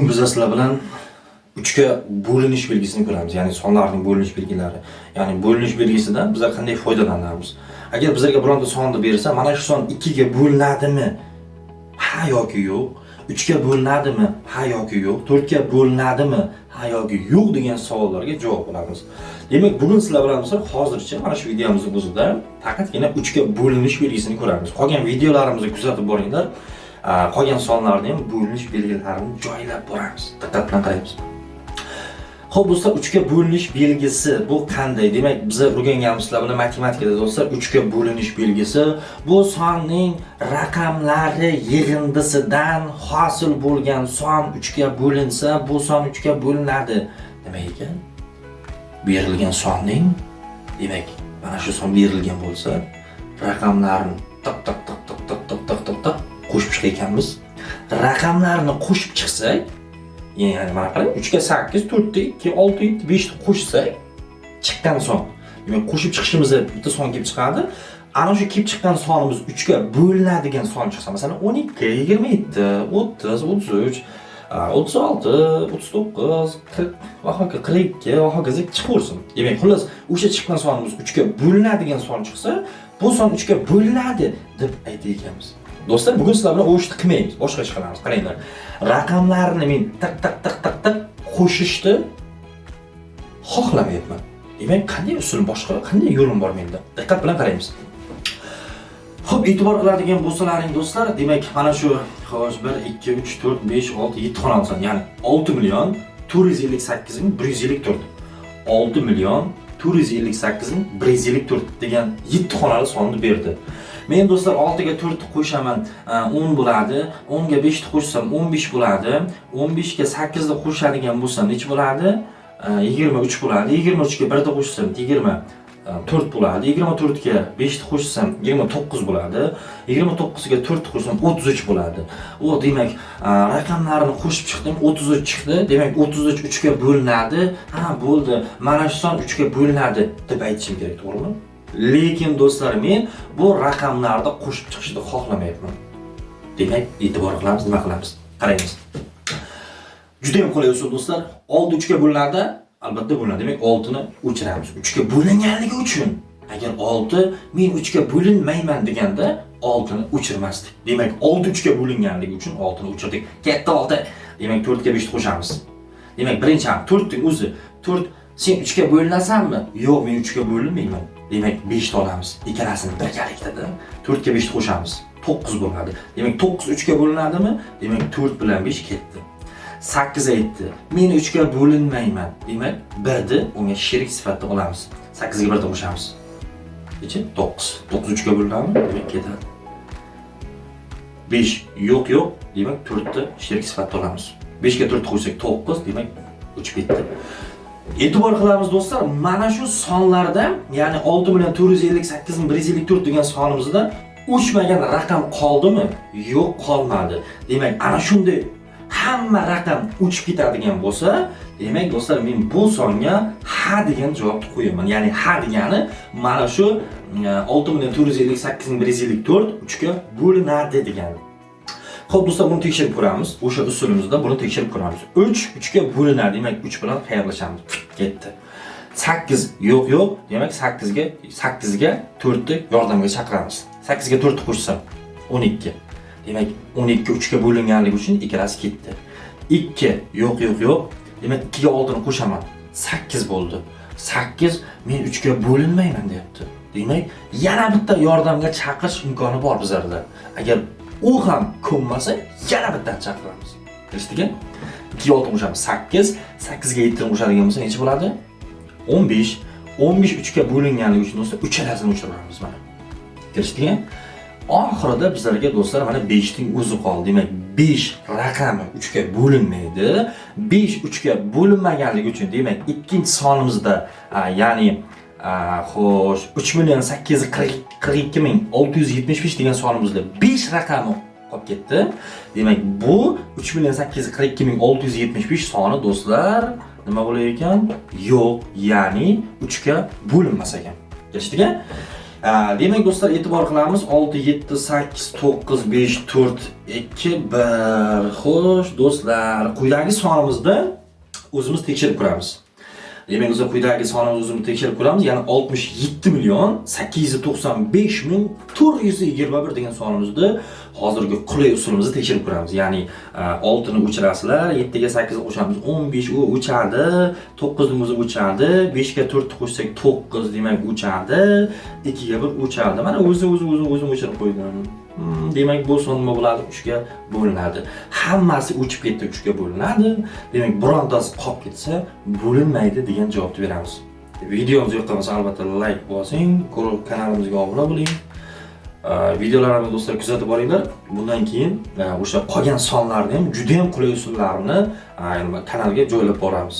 Bugun biz sizlar bilan uchga bo'linish belgisini ko'ramiz, ya'ni sonlarning bo'linish belgilari. Ya'ni bo'linish belgisidan bizlar qanday foydalanamiz? Agar bizlarga bironta sonni bersa, mana shu son 2 ga bo'linadimi? Ha yoki yo'q. 3 ga bo'linadimi? Ha yoki yo'q. 4 ga bo'linadimi? Ha yoki yo'q degan savollarga javob olamiz. Demak, bugun sizlar bilan bizlar hozircha mana shu videomizni o'zida faqatgina 3 ga bo'linish belgisini ko'ramiz. Qolgan videolarimizni kuzatib boringlar. Qolgan sonlarni ham bo'linish belgilarini joylab boramiz. Diqqat bilan qaraymiz. Xo'p, do'stlar, 3 ga bo'linish belgisi bu qanday? Demak, biz o'rganganmizlar buni matematikada do'stlar 3 ga bo'linish belgisi bu sonning raqamlari yig'indisidan hosil bo'lgan son 3 ga bo'linsa, bu son 3 ga bo'linadi. Nima ekan? Berilgan sonning demak, mana shu son berilgan bo'lsa, raqamlarni tiq tiq tiq tiq tiq tiq tiq tiq qo'shib chiqar ekanmiz. Raqamlarni qo'shib chiqsak ya'ni mana qarang uchga sakkiz to'rtga ikki olti yetti beshni qo'shsak chiqqan son. Demak qo'shib chiqishimizda bitta son kelib chiqadi. Ana shu kelib chiqqan sonimiz uchga bo'linadigan son chiqsa masalan o'n ikki yigirma yetti o'ttiz o'ttiz uch o'ttiz olti o'ttiz to'qqiz qirq va hokazo qirq ikki va hokazo chiqaversin. Demak xullas o'sha chiqqan sonimiz uchga bo'linadigan son chiqsa bu son uchga bo'linadi deb aytar Do'stlar, bugun sizlar bilan o'shni qilmaymiz, boshqa ish qilamiz. Qaranglar. Raqamlarni men tiq tiq tiq tiq tiq qo'shishni xohlamayapman. Demak, qanday usul boshqa, qanday yo'lim bor menda? Diqqat bilan qaraymiz. Xo'p, e'tibor qiladigan bo'lsalaring do'stlar, demak, mana shu xo'sh 1 2 3 4 5 6 7 xonali son, ya'ni 6 million 458 ming 154. 6 million 458 ming 154 degan 7 xonali sonni berdi. men do'stlar oltiga to'rtni qo'shaman e, o'n bo'ladi o'nga beshni qo'shsam o'n besh bo'ladi o'n beshga sakkizni qo'shadigan bo'lsam nechi bo'ladi? E, yigirma uch bo'ladi yigirma uchga birni qo'shsam yigirma e, to'rt bo'ladi yigirma to'rtga beshni qo'shsam yigirma to'qqiz bo'ladi yigirma to'qqizga to'rtni qo'shsam o'ttiz uch bo'ladi. U demak raqamlarni qo'shib chiqdim o'ttiz uch chiqdi demak o'ttiz uch uchga bo'linadi. Ha bo'ldi mana shu son uchga bo'linadi deb aytishim kerak to'g'rimi? Lekin do'stlar, men bu raqamlarni qo'shib chiqishni xohlamayapman. Demak, e'tibor qilamiz, nima qilamiz? Qaraymiz. Juda ham qulay usul do'stlar. 6 3 ga bo'linadi, albatta bo'linadi. Demak, 6 ni o'chiramiz. 3 ga bo'linganligi uchun agar 6 men 3 ga bo'linmayman deganda 6 ni o'chirmasdik. Demak, 6 3 ga bo'linganligi uchun 6 ni o'chirdik. Katta 6. Demak, 4 ga 5 ni qo'shamiz. Demak, birinchi ham 4 o'zi 4 sen 3 ga bo'linasanmi? Yo'q, men 3 ga bo'linmayman. Demak, 5 ta olamiz. Ikkalasini birgalikda 4 ga 5 ni qo'shamiz. 9 bo'ladi. Demak, 9 3 ga bo'linadimi? Demak, 4 bilan 5 ketdi. 8 aytdi. Men 3 ga bo'linmayman. Demak, 1 ni unga sherik sifatida olamiz. 8 ga 1 ni qo'shamiz. Necha? 9. 9 3 ga bo'linadimi? Demak, ketadi. 5 yo'q yo'q. Demak, 4 ni sherik sifatida olamiz. 5 ga 4 qo'ysak 9, demak, o'chib ketdi. E'tibor qilamiz do'stlar, mana shu sonlarda, ya'ni olti million 458 ming 154 degan sonimizda o'chmagan raqam qoldimi? Yo'q, qolmadi. Demak, ana shunday hamma raqam o'chib ketadigan bo'lsa, demak do'stlar, men bu songa ha degan javobni qo'yaman. Ya'ni ha degani mana shu e, olti million 458 ming 154 3 ga bo'linadi degani. Xo'p do'stlar, buni tekshirib ko'ramiz. O'sha usulimizda buni tekshirib ko'ramiz. 3 3 ga bo'linadi, demak 3 bilan xayrlashamiz. Ketdi. 8 yo'q yo'q, demak 8 ga 8 ga 4 ni yordamga chaqiramiz. 8 ga 4 ni qo'shsam 12. Demak 12 3 ga bo'linganligi uchun ikkalasi ketdi. 2 yo'q yo'q yo'q. Demak 2 ga 6 ni qo'shaman. 8 bo'ldi. 8 men 3 ga bo'linmayman deyapti. Demak, yana bitta yordamga chaqirish imkoni bor bizlarda. Agar u ham ko'nmasa yana bittani chaqiramiz eshitdiki? Ikki olti qo'shamiz sakkiz sakkizga yettini qo'shadigan bo'lsa necha bo'ladi? O'n besh. O'n besh uchga bo'linganligi uchun do'stlar uchalasini o'chiramiz mana. Kelishdikmi oxirida bizlarga do'stlar mana beshning o'zi qoldi. Demak besh raqami uchga bo'linmaydi. Besh uchga bo'linmaganligi uchun demak ikkinchi sonimizda ya'ni xo'sh uch million sakkiz yuz qirq ikki ming olti yuz yetmish besh degan savolimizda besh raqami qolib ketdi. Demak bu uch million sakkiz yuz qirq ikki ming olti yuz yetmish besh soni do'stlar nima bo'lar ekan? Yo'q ya'ni uchga bo'linmas ekan. Kelishdik demak do'stlar e'tibor qilamiz. Olti yetti sakkiz to'qqiz besh to'rt ikki bir. Xo'sh do'stlar quyidagi sonimizni o'zimiz tekshirib ko'ramiz. Demak o'zi quyidagi sonimizni o'zimiz tekshirib ko'ramiz. Ya'ni 67 million 895 ming 421 degan sonimizda hozirgi qulay usulimizni tekshirib ko'ramiz. Ya'ni e, 6 ni o'chirasizlar, 7 ga 8 qo'shamiz, 15 u o'chadi, 9 ni o'zi o'chadi, 5 ga 4 ni qo'shsak 9 demak o'chadi, 2 ga 1 o'chadi. Mana o'zi o'zi o'zi o'zim o'chirib qo'ydim. Hmm, demak bu son nima bo'ladi? 3 ga bo'linadi. Hammasi o'chib ketdi, 3 ga bo'linadi. Demak, birontasi qolib ketsa, bo'linmaydi degan javobni beramiz. Videomiz yoqqansa albatta like bosing, kanalimizga obuna bo'ling. videolarimni do'stlar kuzatib boringlar. Bundan keyin o'sha qolgan sonlarni ham juda ham qulay usullarini kanalga joylab boramiz.